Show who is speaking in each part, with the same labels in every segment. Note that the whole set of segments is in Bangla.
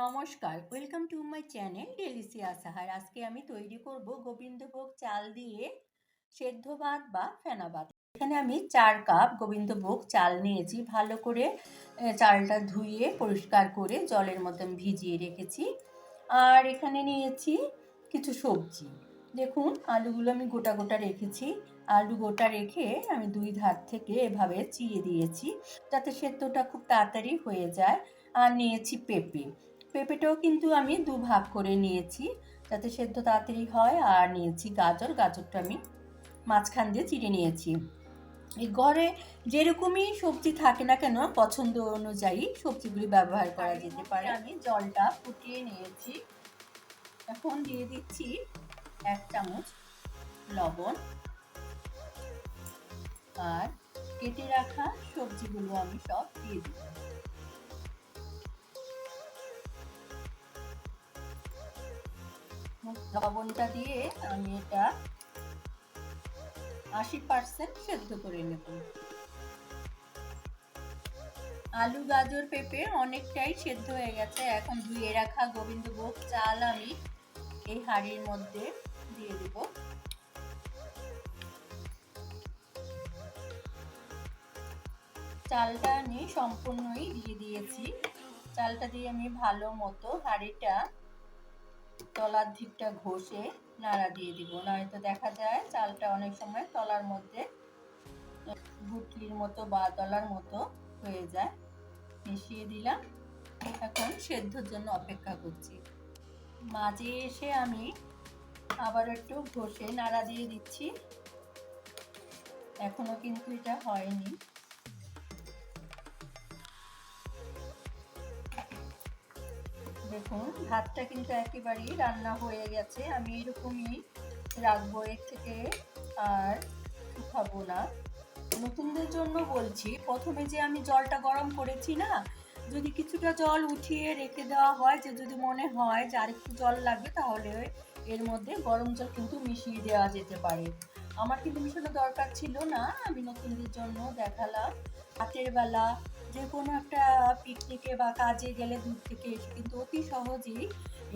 Speaker 1: নমস্কার, welcome to my channel Delicia সাহার আজকে আমি তৈরি করব গোবিন্দভোগ চাল দিয়ে সেদ্ধ ভাত বা ফেনা ভাত। এখানে আমি চার কাপ গোবিন্দভোগ চাল নিয়েছি। ভালো করে চালটা ধুয়ে পরিষ্কার করে জলের মতন ভিজিয়ে রেখেছি। আর এখানে নিয়েছি কিছু সবজি। দেখুন, আলুগুলো আমি গোটা গোটা রেখেছি। আলু গোটা রেখে আমি দুই ধার থেকে এভাবে চিড়ে দিয়েছি। যাতে সেদ্ধটা খুব তাড়াতাড়ি হয়ে যায়। আর নিয়েছি পেঁপে। পেঁপেটাও কিন্তু আমি দু ভাগ করে নিয়েছি। যাতে সেদ্ধ তাড়াতাড়ি হয় আর নিয়েছি গাজর। গাজরটা আমি মাঝখান দিয়ে চিড়ে নিয়েছি। এই ঘরে যেরকমই সবজি থাকে না কেন পছন্দ অনুযায়ী সবজিগুলি ব্যবহার করা যেতে পারে। আমি জলটা ফুটিয়ে নিয়েছি। এখন দিয়ে দিচ্ছি এক চামচ লবণ আর কেটে রাখা সবজিগুলো আমি সব দিয়ে দিচ্ছি। লবণটা দিয়ে আমি এটা আশি পার্সেন্ট সেদ্ধ করে নেব। আলু, গাজর, পেঁপে অনেকটাই সেদ্ধ হয়ে গেছে। এখন ধুয়ে রাখা গোবিন্দভোগ চাল আমি এই হাঁড়ির মধ্যে দিয়ে দেব। চালটা আমি সম্পূর্ণই দিয়ে দিয়েছি। চালটা দিয়ে আমি ভালো মতো হাঁড়িটা তলার দিকটা ঘষে নাড়া দিয়ে দিব। নয়তো দেখা যায় চালটা অনেক সময় তলার মধ্যে গুটলির মতো বা তলার মতো হয়ে যায়। মিশিয়ে দিলাম। এখন সেদ্ধর জন্য অপেক্ষা করছি। মাঝে এসে আমি আবার একটু ঘষে নাড়া দিয়ে দিচ্ছি। এখনও কিন্তু এটা হয়নি। দেখুন, ভাতটা কিন্তু একেবারেই রান্না হয়ে গেছে। আমি এরকমই রাখব এর থেকে আর শুকাবো না। নতুনদের জন্য বলছি, প্রথমে যে আমি জলটা গরম করেছি না, যদি কিছুটা জল উঠিয়ে রেখে দেওয়া হয়, যে যদি মনে হয় যে আরেকটু জল লাগবে, তাহলে এর মধ্যে গরম জল কিন্তু মিশিয়ে দেওয়া যেতে পারে। আমার কিন্তু মিশানো দরকার ছিল না, আমি নতুনদের জন্য দেখালাম। রাতের বেলা যে কোনো একটা পিকনিকে বা কাজে গেলে দূর থেকে এসে কিন্তু অতি সহজেই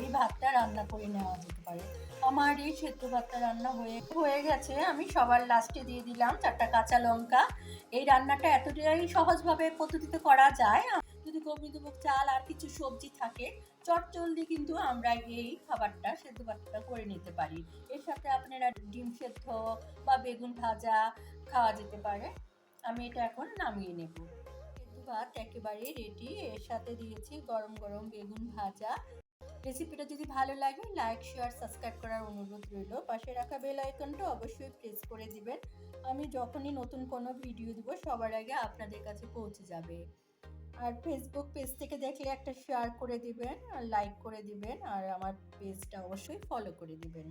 Speaker 1: এই ভাতটা রান্না করে নেওয়া যেতে পারে। আমার এই সেদ্ধ ভাতটা রান্না হয়ে হয়ে গেছে। আমি সবার লাস্টে দিয়ে দিলাম চারটা কাঁচা লঙ্কা। এই রান্নাটা এতটাই সহজভাবে পদ্ধতিতে করা যায়। যদি গোবিন্দভোগ চাল আর কিছু সবজি থাকে, চটজলদি কিন্তু আমরা এই খাবারটা, সেদ্ধ ভাতটা করে নিতে পারি। এর সাথে আপনারা ডিম সেদ্ধ বা বেগুন ভাজা খাওয়া যেতে পারে। আমি এটা এখন নামিয়ে নেব। ভাত একেবারে রেডি এর সাথে দিয়েছি গরম গরম বেগুন ভাজা। রেসিপিটা যদি ভালো লাগে লাইক শেয়ার সাবস্ক্রাইব করার অনুরোধ রইল। পাশে রাখা বেল আইকনটা অবশ্যই প্রেস করে দিবেন। আমি যখনই নতুন কোনো ভিডিও দিব, সবার আগে আপনাদের কাছে পৌঁছে যাবে। আর ফেসবুক পেজ থেকে দেখলে একটা শেয়ার করে দিবেন, আর লাইক করে দিবেন, আর আমার পেজটা অবশ্যই ফলো করে দিবেন।